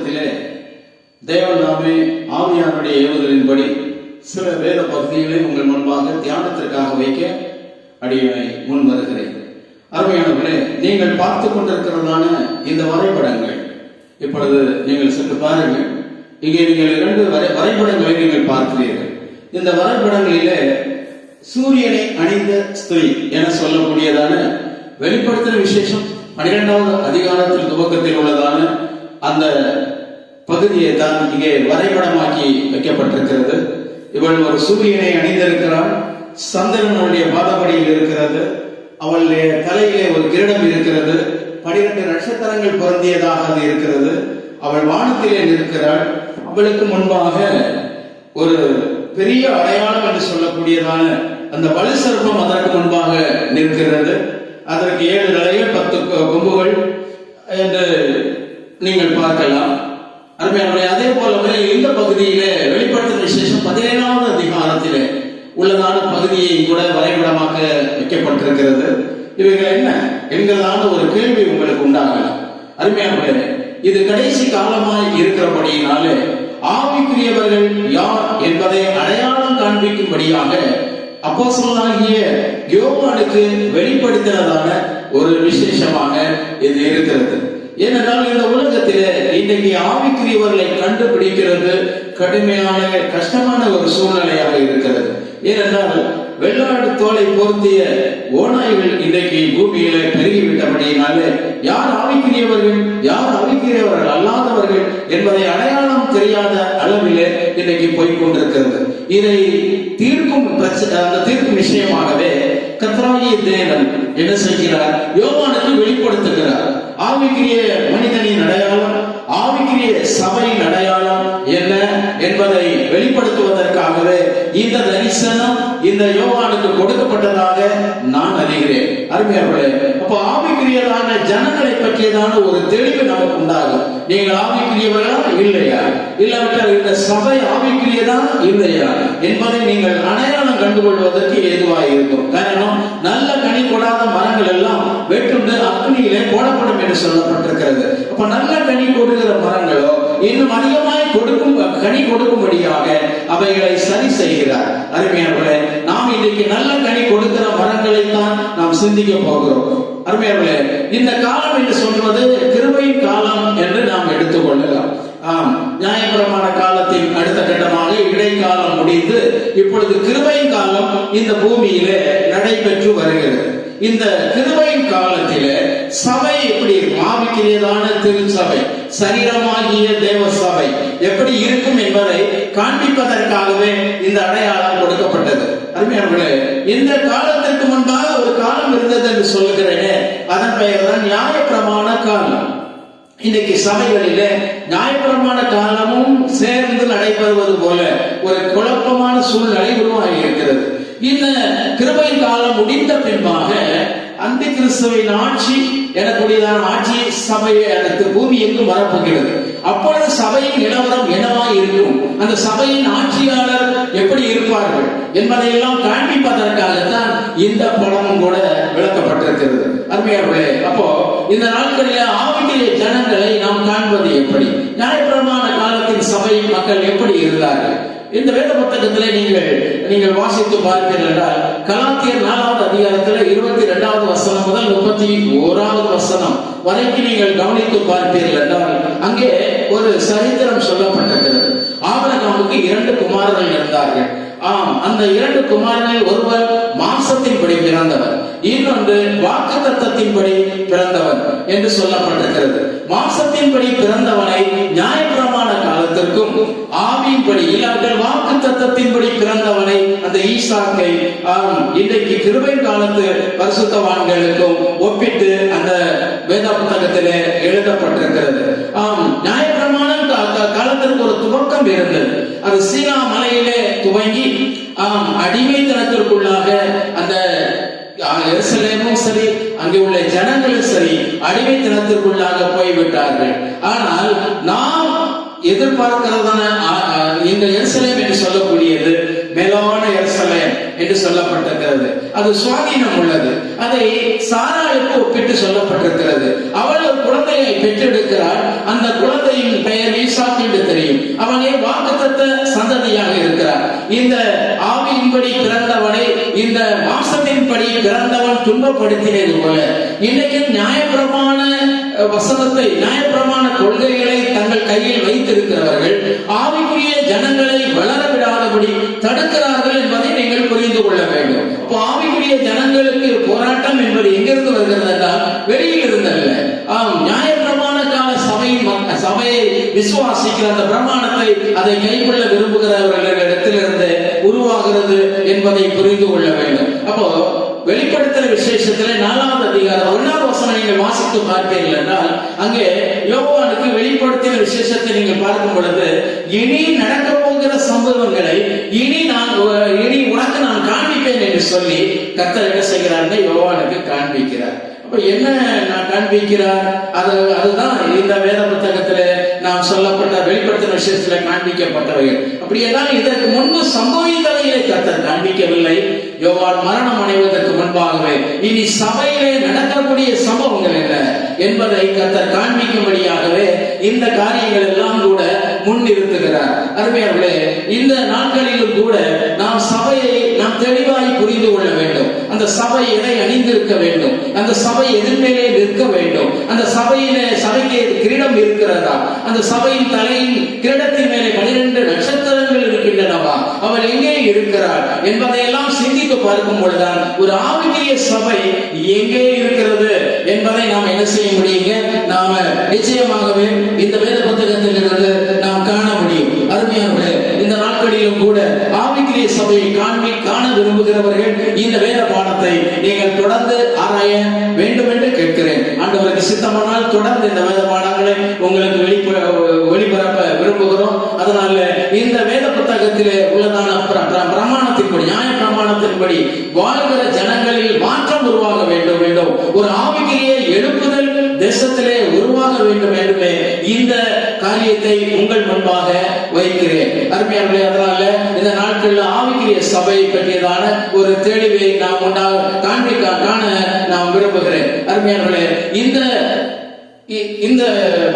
இந்த தேவன் நாமே ஏவுதலின்படி சில வேத பகுதிகளை உங்கள் முன்பாக தியானத்திற்காக வைக்க அடியனை முன் வருகிறேன் அருமையானவர்களே நீங்கள் பார்த்து கொண்டிருக்கிறதான இந்த வரைபடங்கள். இப்பொழுது நீங்கள் சென்று பாருங்கள். இங்கே நீங்கள் இரண்டு வரை வரைபடங்களை நீங்கள் பார்க்கிறீர்கள். இந்த வரைபடங்களிலே சூரியனை அணிந்த ஸ்திரீ என சொல்லக்கூடியதான வெளிப்படுத்தின விசேஷம் பனிரெண்டாவது அதிகாரத்தில் துவக்கத்தில் உள்ளதான அந்த பகுதியை தான் இங்கே வரைபடமாக்கி வைக்கப்பட்டிருக்கிறது. இவள் ஒரு சூரியனை அணிந்திருக்கிறாள். சந்திரனுடைய பாதபடியில் இருக்கிறது. அவளுடைய தலையிலே ஒரு கிரீடம் இருக்கிறது. பனிரெண்டு நட்சத்திரங்கள் பொருந்தியதாக அது இருக்கிறது. அவள் வானத்திலே நிற்கிறாள். அவளுக்கு முன்பாக ஒரு பெரிய அடையாளம் என்று சொல்லக்கூடியதான அந்த வலு சர்ப்பம் அதற்கு முன்பாக நிற்கிறது. அதற்கு ஏழு நிலையில் பத்து கொம்புகள் என்று நீங்கள் பார்க்கலாம். அருமையானவரை அதே போலவே இந்த பகுதியிலே வெளிப்படுத்தும் விசேஷம் பதினேழாவது அதிகாரத்திலே உள்ளதான பகுதியை கூட வரைபடமாக வைக்கப்பட்டிருக்கிறது. இவைகள் என்ன? என்கிறதான ஒரு கேள்வி உங்களுக்கு உண்டாகலாம். அருமையான இது கடைசி காலமாய் இருக்கிறபடியினாலே ஆவிக்குரியவர்கள் யார் என்பதை அடையாளம் காண்பிக்கும்படியாக அப்போ சொல்லாகிய யோகானுக்கு வெளிப்படுத்தினதான ஒரு விசேஷமாக இது இருக்கிறது. ஏனென்றால் இந்த உலகத்திலே இன்னைக்கு ஆவிக்குரியவர்களை கண்டுபிடிக்கிறது கடுமையான கஷ்டமான ஒரு சூழ்நிலையாக இருக்கிறது. ஏனென்றால் வெள்ளாடு தோலை பொருத்திய ஓநாய்கள் இன்றைக்கு பூமியில பெருகிவிட்டபடியினாலே யார் ஆவிக்குரியவர்கள் யார் ஆவிக்குரியவர்கள் அல்லாதவர்கள் என்பதை அடையாளம் தெரியாத அளவிலே இன்றைக்கு போய்கொண்டிருக்கிறது இதை தீர்க்கும் அந்த தீர்க்கும் விஷயமாகவே கத்ராயி தேவன் என்ன செய்கிறார் யோவானுக்கு வெளிப்படுத்துகிறார். ஆவிக்குரிய மனிதனின் அடையாளம் ஆவிக்குரிய சபையின் அடையாளம் என்ன என்பதை வெளிப்படுத்துவதற்காகவே இந்த தரிசனம் இந்த யோகானுக்கு கொடுக்கப்பட்டதாக நான் அறிகிறேன். அருமையார்களே அப்ப ஆவிக்குரியதான ஜனங்களை பற்றியதான ஒரு தெளிவு நமக்கு உண்டாகும். நீங்கள் ஆவிக்குரியவர்களா இல்லையா? இல்லாவிட்டால் இந்த சபை ஆவிக்குரியதா இல்லையா? என்பதை நீங்கள் அடையாளம் கண்டுகொள்வதற்கு ஏதுவாக இருக்கும். காரணம் நல்ல கனி கொடாத மரங்கள் எல்லாம் வெட்டுண்டு அக்னியிலே போடப்படும் என்று சொல்லப்பட்டிருக்கிறது. அப்ப நல்ல கனி கொடுக்கிற மரங்களோ இன்னும் அதிகமாய் கொடுக்கும் கனி கொடுக்கும்படியாக அவைகளை சரி செய்கிறார். அருமையானவர்களே நாம் இன்றைக்கு நல்ல கனி கொடுக்கிற மரங்களை தான் நாம் சிந்திக்க போகிறோம். அருமையானவர்களே இந்த காலம் என்று சொல்வது கிருபையின் காலம் என்று நாம் எடுத்துக்கொள்ளலாம். ஆம் நியாயபுரமான காலத்தின் அடுத்த கட்டமாக இடைக்காலம் முடிந்து இப்பொழுது கிருபையின் காலம் இந்த பூமியிலே நடைபெற்று வருகிறது. இந்த கிருபையின் காலத்தில சபை எப்படி இருக்கும் ஆவிக்கிறதான திருச்சபை சரீரமாகிய தேவ சபை எப்படி இருக்கும் என்பதை காண்பிப்பதற்காகவே இந்த அடையாளம் கொடுக்கப்பட்டது. அருமையானவர்களே இந்த காலத்திற்கு முன்பாக ஒரு காலம் இருந்தது என்று சொல்லுகிறேனே அதன் பெயர் தான் நியாயப்பிரமாண காலம். இன்னைக்கு சபைகளில நியாயப்பிரமாண காலமும் சேர்ந்து நடைபெறுவது போல ஒரு குழப்பமான சூழ்நிலை உருவாகி இருக்கிறது. இந்த கிருபை காலம் முடிந்த பின்பாக அந்த கிறிஸ்துவின் ஆட்சி எனக்கூடியதான ஆட்சி சபையை அடுத்து பூமி எங்கும் வரப்போகிறது. அப்பொழுது சபையின் நிலவரம் என்னவாய் இருக்கும்? அந்த சபையின் ஆட்சியாளர் எப்படி இருப்பார்கள் என்பதையெல்லாம் காண்பிப்பதற்காகத்தான் இந்த படமும் கூட விளக்கப்பட்டிருக்கிறது. அருமையார்களே அப்போ இந்த நாட்களில் ஆவிக்குரிய ஜனங்களை நாம் காண்பது எப்படி? நியாயப்பிரமாண காலத்தின் சபை மக்கள் எப்படி இருந்தார்கள்? இந்த வேத புத்தகத்திலே நீங்கள் நீங்கள் வாசித்து பார்ப்பீர்கள் என்றால் கலாத்தியர் நாலாவது அதிகாரத்தில் இருபத்தி ரெண்டாவது வசனம் முதல் முப்பத்தி ஓராவது வசனம் வரைக்கும் நீங்கள் கவனித்து பார்ப்பீர்கள் என்றால் அங்கே ஒரு சரித்திரம் சொல்லப்பட்டிருக்கிறது. ஆபரகாமுக்கு இரண்டு குமாரர்கள் இருந்தார்கள். ஆம் அந்த இரண்டு குமாரர்கள் ஒருவர் மாம்சத்தின்படி பிறந்தவர் இன்னொன்று வாக்கு தத்தத்தின்படி பிறந்தவன் என்று சொல்லப்பட்டிருக்கிறது. மாம்சத்தின்படி பிறந்தவனை நியாயப்பிரமாண காலத்திற்கும் ஆவியின்படி இல்லாவிட்டால் வாக்கு தத்தத்தின்படி பிறந்தவனை அந்த ஈசாக்கை இன்றைக்கு கிருபை காலத்து பரிசுத்தவான்களுக்கும் ஒப்பிட்டு அந்த வேத புத்தகத்திலே எழுதப்பட்டிருக்கிறது. ஆம் நியாயப்பிரமாணம் காலத்திற்கு ஒரு துவக்கம் இருந்தது. அது சீனா மலையிலே துவங்கி ஆம் அடிமைத்தனத்திற்குள்ளாக அந்த எருசலேமும் சரி அங்கே உள்ள ஜனங்களும் சரி அடிமைத்தனத்திற்குள்ளாக போய்விட்டார்கள். ஆனால் நாம் எதிர்பார்க்கிறதான இந்த எருசலேம் என்று சொல்லக்கூடியது மேலான எருசலேம் என்று சொல்லப்பட்டிருக்கிறது. அது சுவாதீனம் உள்ளது. அதை சாராளுக்கு ஒப்பிட்டு சொல்லப்பட்டிருக்கிறது. அவள் ஒரு குழந்தையை பெற்றெடுக்கிறாள் அந்த குழந்தையின் பெயர் ஈசாக்கு என்று தெரியும். அவனே வாக்குத்த சந்ததியாக இருக்கிறார். இந்த ஆவியின்படி பிறந்தவனை இந்த மாசத்தின்படி பிறந்தவன் துன்பப்படுத்தினது போல இன்னைக்கு நியாயபிரமான வசனத்தை நியாயபிரமான கொள்கைகளை தங்கள் கையில் வைத்திருக்கிறவர்கள் ஆவிக்குரிய ஜனங்களை வளர விடாதபடி தடுக்கிறார்கள் என்பதை நீங்கள் புரிந்து கொள்ள வேண்டும். இப்போ ஆவிக்குரிய ஜனங்களுக்கு போராட்டம் என்பது எங்கிருந்து வருகிறது என்றால் வெளியில் இருந்தல்ல ஆம் நியாயப்பிரமாண கால சபை சபையை விசுவாசிக்கிற அந்த பிரமாணத்தை அதை கைக்கொள்ள விரும்புகிறவர்களிடத்திலிருந்து உருவாகிறது என்பதை புரிந்து கொள்ள வேண்டும். வெளிப்படுத்துற விசேஷத்துல நாலாவது அதிகாரம் ஒன்னாவது வசனம் நீங்கள் வாசித்து பார்ப்பீர்கள் என்றால் அங்கே யோவானுக்கு வெளிப்படுத்தின விசேஷத்தை நீங்கள் பார்க்கும் பொழுது இனி நடக்க போகிற சம்பவங்களை இனி நான் உ- இனி உனக்கு நான் காண்பிப்பேன் என்று சொல்லி கத்தர் என்ன செய்கிறார்னா யோவானுக்கு காண்பிக்கிறார். அப்ப என்ன நான் காண்பிக்கிறார்? அது அதுதான் இந்த வேத புத்தகத்துல நாம் சொல்லப்பட்ட வெளிப்படுத்தின விஷயத்துல காண்பிக்கப்பட்டவைகள். அப்படியெல்லாம் இதற்கு முன்பு சம்பவித்தவைகளை கத்தர் காண்பிக்கவில்லை. யோவான் மரணம் அடைவதற்கு முன்பாகவே இனி சபையிலே நடக்கக்கூடிய சம்பவங்கள் என்ன என்பதை கத்தர் காண்பிக்கும்படியாகவே இந்த காரியங்கள் எல்லாம் கூட முன்னிறுத்துகிறார். அருமையார்களே இந்த நாட்களிலும் கூட நாம் சபையை நாம் தெளிவாய் புரிந்து கொள்ள வேண்டும் அந்த சபை எதை அணிந்திருக்க வேண்டும். அந்த சபை எதிர்மேலே நிற்க வேண்டும். அந்த சபையிலே சபைக்கு கிரீடம் இருக்கிறதா? அந்த சபையின் தலையின் கிரீடத்தின் மேலே பனிரெண்டு நட்சத்திரங்கள் இருக்கின்றனவா? அவள் எங்கே இருக்கிறாள் என்பதையெல்லாம் சிந்தித்து பார்க்கும் பொழுதுதான் ஒரு ஆவிக்குரிய சபை எங்கே இருக்கிறது என்பதை நாம் என்ன செய்ய முடியுங்க? நாம நிச்சயமாகவே இந்த வேத வாழ்கிற ஜனங்களில் மாற்றம் உருவாக வேண்டும் வேண்டும் ஒரு ஆவிக்குரிய எழுப்புதல் தேசத்திலே உருவாக வேண்டும் என்றுமே இந்த காரியத்தை உங்கள் முன்பாக வைக்கிறேன். அருமையான அதனால இந்த நாட்களில் ஆவிக்குரிய சபை பற்றியதான ஒரு தெளிவை நாம் உண்டாக காண்பிக்க காண நான் விரும்புகிறேன். அருமையான இந்த இந்த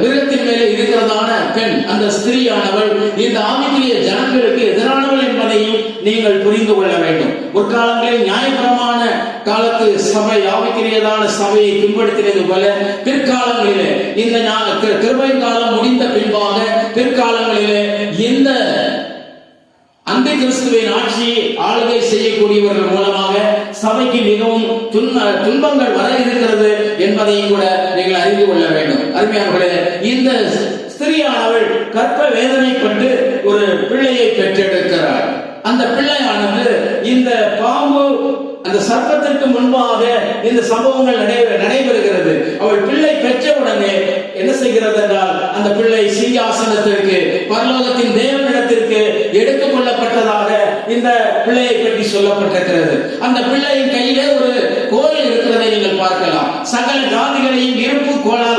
மிருகத்தின் மேலே இருக்கிறதான பெண் அந்த ஸ்திரீயானவள் இந்த ஆவிக்குரிய ஜனங்களுக்கு எதிரானவள் என்பதையும் நீங்கள் புரிந்து கொள்ள வேண்டும். முற்காலங்களில் நியாயபரமான காலத்து சபை ஆவிக்குரியதான சபையை பின்படுத்தினது போல பிற்காலங்களிலே இந்த ஞா- கிருபை காலம் முடிந்த பின்பாக பிற்காலங்களிலே இந்த அந்த கிறிஸ்துவின் ஆட்சியை ஆளுகை செய்யக்கூடியவர்கள் மூலமாக சபைக்கு மிகவும் துன்ப துன்பங்கள் வர இருக்கிறது என்பதையும் கூட நீங்கள் அறிந்து கொள்ள வேண்டும். அருமையானவர்களே இந்த ஸ்திரியானவள் கற்ப வேதனைப்பட்டு ஒரு பிள்ளையை பெற்றெடுக்கிறாள். அந்த பிள்ளையானது இந்த பாம்பு அந்த சர்ப்பத்திற்கு முன்பாக இந்த சம்பவங்கள் நடை- நடைபெறுகிறது. அவள் பிள்ளை பெற்ற உடனே என்ன செய்கிறது என்றால் அந்த பிள்ளை சிங்காசனத்திற்கு பரலோகத்தின் தேவனிடத்திற்கு எடுத்துக் கொள்ளப்பட்டதாக இந்த பிள்ளையை பற்றி சொல்லப்பட்டிருக்கிறது. அந்த பிள்ளையின் கையிலே ஒரு கோல் இருக்கிறதை நீங்கள் பார்க்கலாம். சகல ஜாதிகளையும் இருப்பு கோளாறு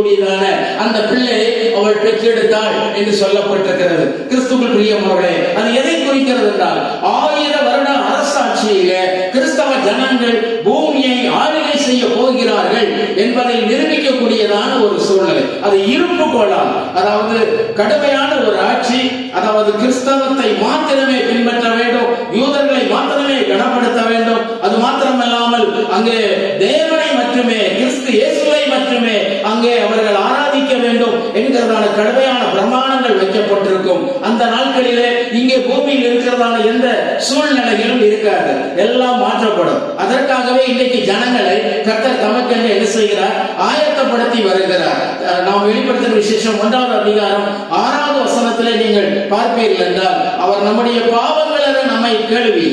கூடியதான அந்த பிள்ளை அவள் பெற்றெடுத்தாள் என்று சொல்லப்பட்டிருக்கிறது. கிறிஸ்துவுக்குள் பிரியமானவர்களே அது எதை குறிக்கிறது என்றால் ஆயிர வருட அரசாட்சியில கிறிஸ்தவ ஜனங்கள் பூமியை ஆளுகை செய்ய போகிறார்கள் என்பதை நிரூபிக்கக்கூடியதான ஒரு சூழ்நிலை. அது இருப்பு கோளால் அதாவது கடுமையான ஒரு ஆட்சி அதாவது கிறிஸ்தவத்தை மாத்திரமே பின்பற்ற வேண்டும் யூதர்களை மாத்திரமே கனப்படுத்த வேண்டும். அது மாத்திரமல்லாமல் அங்கே தேவனை மட்டுமே கிறிஸ்து இயேசுவை மட்டுமே அங்கே அவர்கள் ஆராதிக்க வேண்டும் என்கிறதான கடுமையான பிரமாணங்கள் வைக்கப்பட்டிருக்கும். அந்த நாட்களிலே இங்கே பூமியில் இருக்கிறதான எந்த சூழ்நிலைகளும் இருக்காது. எல்லாம் மாற்றப்படும். அதற்காகவே இன்னைக்கு ஜனங்களை கர்த்தர் தமக்கென்று என்ன செய்கிறார்? ஆயத்தப்படுத்தி வருகிறார். அஹ் நாம் வெளிப்படுத்தின விசேஷம் ஒன்றாவது அதிகாரம் ஆறாவது வசனத்திலே நீங்கள் பார்ப்பீர்கள் என்றால் அவர் நம்முடைய பாவங்கள நம்மை கேள்வி.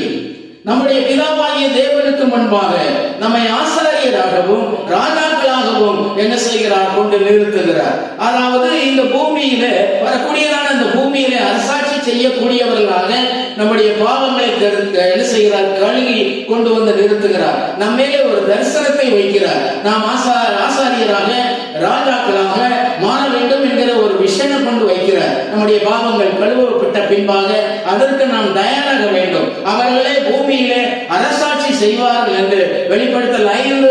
நம்முடைய பிதாவாகிய தேவனுக்கு முன்பாக நம்மை ஆசாரியராகவும் ராஜாக்களாகவும் என்ன செய்கிறார்? கொண்டு நிறுத்துகிறார். அதாவது இந்த பூமியில வரக்கூடிய செய்யக்கூடியவர்களாக நம்முடைய பாவங்களை என்ன செய்கிறார்? கழுகி கொண்டு வந்து நிறுத்துகிறார். நம்ம மேலே ஒரு தரிசனத்தை வைக்கிறார். நாம் ஆசா ஆசாரியராக ராஜாக்களாக மாற வேண்டும் என்கிற ஒரு விஷயம் கொண்டு வைக்கிறார். நம்முடைய பாவங்கள் கழுவப்பட்ட பின்பாக அதற்கு நாம் தயாராக வேண்டும். அவர்களே பூமியிலே அரசாட்சி செய்வார்கள் என்று வெளிப்படுத்தல் ஐந்து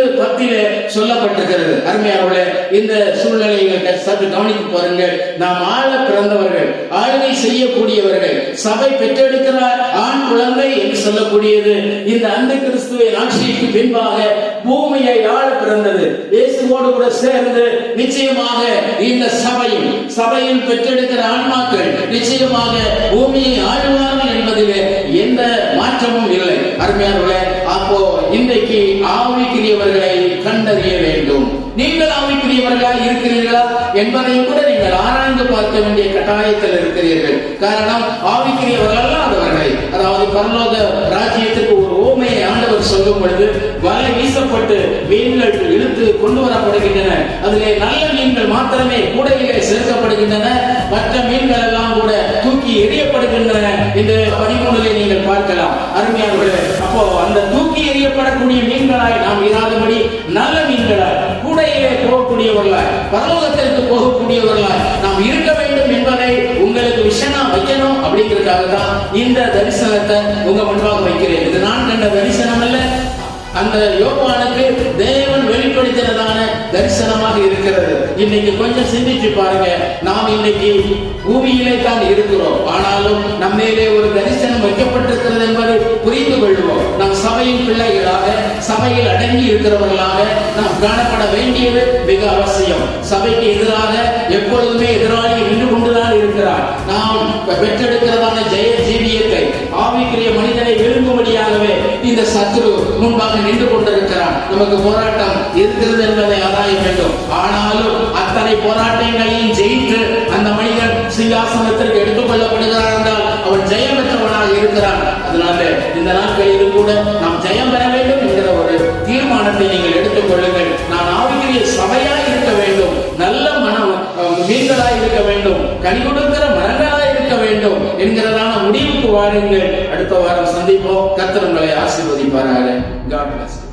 அருமையானவர்களே இந்த சூழ்நிலையை சற்று கவனித்து பாருங்கள். நாம் ஆள பிறந்தவர்கள் ஆளுகை செய்யக்கூடியவர்கள் சபை பெற்றெடுக்கிறார் ஆண் குழந்தை என்று சொல்லக்கூடியது. இந்த அந்த கிறிஸ்துவின் ஆட்சிக்கு பின்பாக பூமியை ஆள பிறந்தது. இயேசுவோடு கூட சேர்ந்து நிச்சயமாக இந்த சபையும் சபையில் பெற்றெடுக்கிற ஆன்மாக்கள் நிச்சயமாக பூமியை ஆளுவார்கள் என்பதிலே எந்த மாற்றமும் இல்லை. அருமையானவர்களே அப்போ இன்றைக்கு ஆவிக்குரியவர்களை நீங்கள் இருக்கிறீர்களா என்பதையும் கூட நீங்கள் ஆராய்ந்து பார்க்க வேண்டிய கட்டாயத்தில் இருக்கிறீர்கள். காரணம் ஆவிக்குரியவர்கள் அல்லாதவர்களை அதாவது பரலோக ராஜ்யத்துக்கு ஒரு ஓமையை ஆண்டவர் சொல்லும் பொழுது வலை வீசப்பட்டு மீன்கள் இழுத்து கொண்டு வரப்படுகின்றன. அதிலே நல்ல மீன்கள் மாத்திரமே கூடையிலே சேர்க்கப்படுகின்றன. மற்ற மீன்கள் எல்லாம் கூட தூக்கி எறியப்படுகின்றன இந்த பதிமூணிலே நீங்கள் பார்க்கலாம். அருமையானவர்களே அப்போ அந்த தூக்கி எறியப்படக்கூடிய மீன்களாய் நாம் இராதபடி நல்ல மீன்களாய் கூடையிலே போகக்கூடியவர்களாய் பரலோகத்திற்கு போகக்கூடியவர்களாய் நாம் இருக்க வேண்டும் என்பதை உங்களுக்கு விஷனா வைக்கணும் அப்படிங்கிறதுக்காக தான் இந்த தரிசனத்தை உங்க முன்பாக வைக்கிறேன். இது நான் கண்ட தரிசனம் அந்த யோவானுக்கு தேவன் வெளிப்படுத்தினதான தரிசனமாக இருக்கிறது. இன்னைக்கு கொஞ்சம் சிந்திச்சு பாருங்க. நாம் இன்னைக்கு பூமியிலே தான் இருக்கிறோம். ஆனாலும் நம்மேலே ஒரு தரிசனம் வைக்கப்பட்டிருக்கிறது என்பதை புரிந்து கொள்வோம். நாம் சபையின் பிள்ளைகளாக சபையில் அடங்கி இருக்கிறவர்களாக நாம் காணப்பட வேண்டியது மிக அவசியம். சபைக்கு எதிராக எப்பொழுதுமே எதிராளி நின்று கொண்டுதான் இருக்கிறார் நாம் பெற்றெடுக்கிறதான ஜெய ஜீவியத்தை ஆவிக்குரிய மனித இந்த சத்ரு முன்பாக நின்று கொண்டிருக்கிறான். நமக்கு போராட்டம் இருக்கிறது என்பதை ஆராய வேண்டும். ஆனாலும் அத்தனை போராட்டங்களையும் ஜெயித்து அந்த மனிதன் சிங்காசனத்திற்கு எடுத்துக் கொள்ளப்படுகிறார் என்றால் அவன் ஜெயம் பெற்றவனாக இருக்கிறான். அதனால இந்த நாட்களிலும் கூட நாம் ஜெயம் பெற வேண்டும் என்கிற ஒரு தீர்மானத்தை நீங்கள் எடுத்துக் கொள்ளுங்கள். நான் ஆவிக்குரிய சபையா இருக்க வேண்டும். நல்ல மனம் மீன்களாய் இருக்க வேண்டும். கனி கொடுக்கிற மரங்களாக வேண்டும் என்கிறதான முடிவுக்கு வாருங்கள். அடுத்த வாரம் சந்திப்போம். கத்திரங்களை உங்களை காட் பிளஸ்.